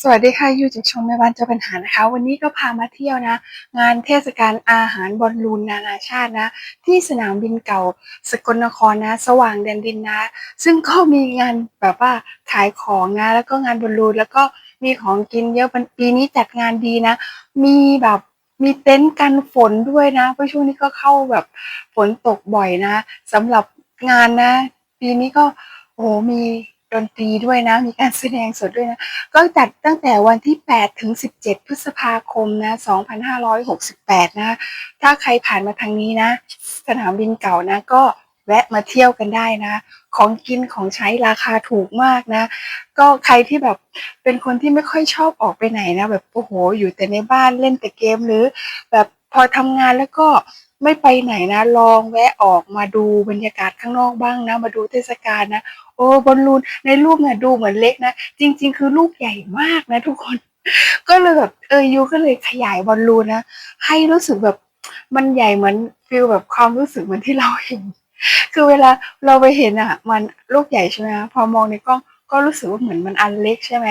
สวัสดีค่ะยูจากชมแม่บ้านเจ้าปัญหานะคะ วันนี้ก็พามาเที่ยวนะ งานเทศกาลอาหารบอลลูนนานาชาตินะ ที่สนามบินเก่าสกลนครนะ สว่างแดนดินนะ ซึ่งก็มีงานแบบว่าขายของนะ แล้วก็งานบอลลูนแล้วก็มีของกินเยอะปีนี้จัดงานดีนะ มีแบบมีเต็นท์กันฝนด้วยนะเพราะช่วงนี้ก็เข้าแบบฝนตกบ่อยนะสำหรับงานนะ ปีนี้ก็โอ้มี ดนตรีด้วยนะ มีการแสดงสดด้วยนะ ก็จัดตั้งแต่วันที่ 8 ถึง 17 พฤษภาคมนะ 2568 นะ ถ้าใครผ่านมาทางนี้นะ สนามบินเก่านะ ก็แวะมาเที่ยวกันได้นะ ของกินของใช้ราคาถูกมากนะ ก็ใครที่แบบเป็นคนที่ไม่ค่อยชอบออกไปไหนนะ แบบโอ้โห อยู่แต่ในบ้านเล่นแต่เกมหรือแบบ อทำงานแล้วก็ไม่ไปไหนนะลองแวะออกมาดูบรรยากาศข้างนอกบ้างนะ มาดูเทศกาลนะ โอ้บอลลูนในรูปเนี่ยดูเหมือนเล็กนะ จริง ๆ คือลูกใหญ่มากนะ ทุกคน ก็เลยแบบเออยูก็เลยขยายบอลลูนนะ ให้รู้สึกแบบมันใหญ่เหมือนฟิลแบบความรู้สึกเหมือนที่เราเห็น คือเวลาเราไปเห็นอะ มันลูกใหญ่ใช่ไหมพอมองในกล้องก็รู้สึกว่าเหมือนมันอันเล็กใช่ไหม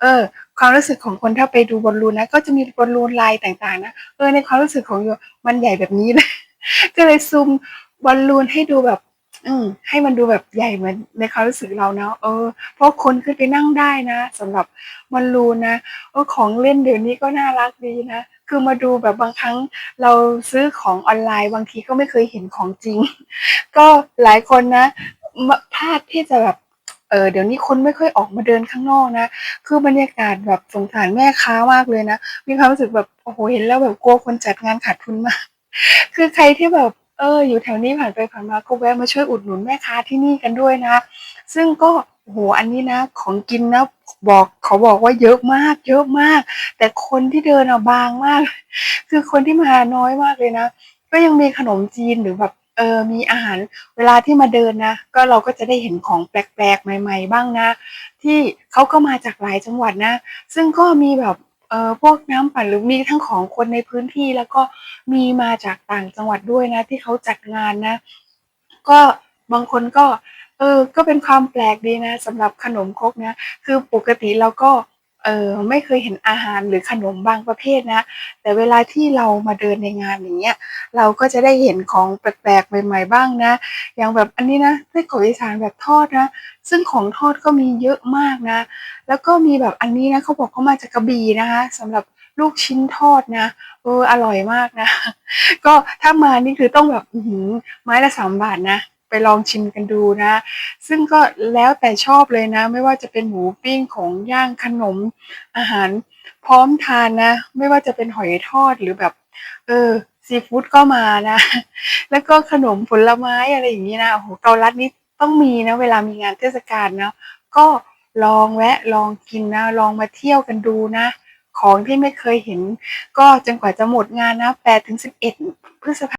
เออ ความรู้สึกของคนถ้าไปดูบอลลูนนะ ก็จะมีบอลลูนลายต่างๆนะเออในความรู้สึกของโยมันใหญ่แบบนี้เลยก็เลยซูมบอลลูนให้ดูแบบ อืมให้มันดูแบบใหญ่เหมือนในความรู้สึกเราเนาะเออเพราะคนขึ้นไปนั่งได้นะสำหรับบอลลูนนะเออของเล่นเดี๋ยวนี้ก็น่ารักดีนะคือมาดูแบบบางครั้งเราซื้อของออนไลน์ บางทีก็ไม่เคยเห็นของจริง ก็หลายคนนะพลาดที่จะแบบ เออเดี๋ยวนี้คนไม่ค่อยออกมาเดินข้างนอกนะ คือบรรยากาศแบบสงสารแม่ค้ามากเลยนะ มีความรู้สึกแบบโอ้โหเห็นแล้วแบบกลัวคนจัดงานขาดทุนมาก คือใครที่แบบเอออยู่แถวนี้ผ่านไปผ่านมาก็แวะมาช่วยอุดหนุนแม่ค้าที่นี่กันด้วยนะ ซึ่งก็โหอันนี้นะของกินนะบอกเขาบอกว่าเยอะมาก เยอะมาก แต่คนที่เดินอะบางมาก คือคนที่มาน้อยมากเลยนะ ก็ยังมีขนมจีนหรือแบบ เออมีอาหารเวลาที่มาเดินนะ ก็เราก็จะได้เห็นของแปลกๆ ใหม่ ๆ บ้างนะ ที่เขาก็มาจากหลายจังหวัดนะ ซึ่งก็มีแบบเออพวกน้ำปั่นหรือมีทั้งของคนในพื้นที่แล้วก็มีมาจากต่างจังหวัดด้วยนะ ที่เขาจัดงานนะ ก็บางคนก็ เออก็เป็นความแปลกดีนะสำหรับขนมครกนะ คือปกติเราก็ เออไม่เคยเห็นอาหารหรือขนมบางประเภทนะ แต่เวลาที่เรามาเดินในงานอย่างเงี้ยเราก็จะได้เห็นของแปลกๆใหม่ๆบ้างนะ อย่างแบบอันนี้นะไส้กรอกอีสานแบบทอดนะ ซึ่งของทอดก็มีเยอะมากนะ แล้วก็มีแบบอันนี้นะเขาบอกเขามาจากกระบี่นะคะสำหรับลูกชิ้นทอดนะเอออร่อยมากนะ ก็ถ้ามานี่คือต้องแบบไม้ละ3บาทนะ ไปลองชิมกันดูนะ ซึ่งก็แล้วแต่ชอบเลยนะ ไม่ว่าจะเป็นหมูปิ้งของย่างขนมอาหารพร้อมทานนะ ไม่ว่าจะเป็นหอยทอดหรือแบบ เออซีฟู้ดก็มานะ แล้วก็ขนมผลไม้อะไรอย่างงี้นะโอ้โฮเกาลัดนี่ต้องมีนะ เวลามีงานเทศกาลนะก็ลองแวะลองกินนะ ลองมาเที่ยวกันดูนะ ของที่ไม่เคยเห็น ก็จนกว่าจะหมดงานนะ8ถึง11พฤษภา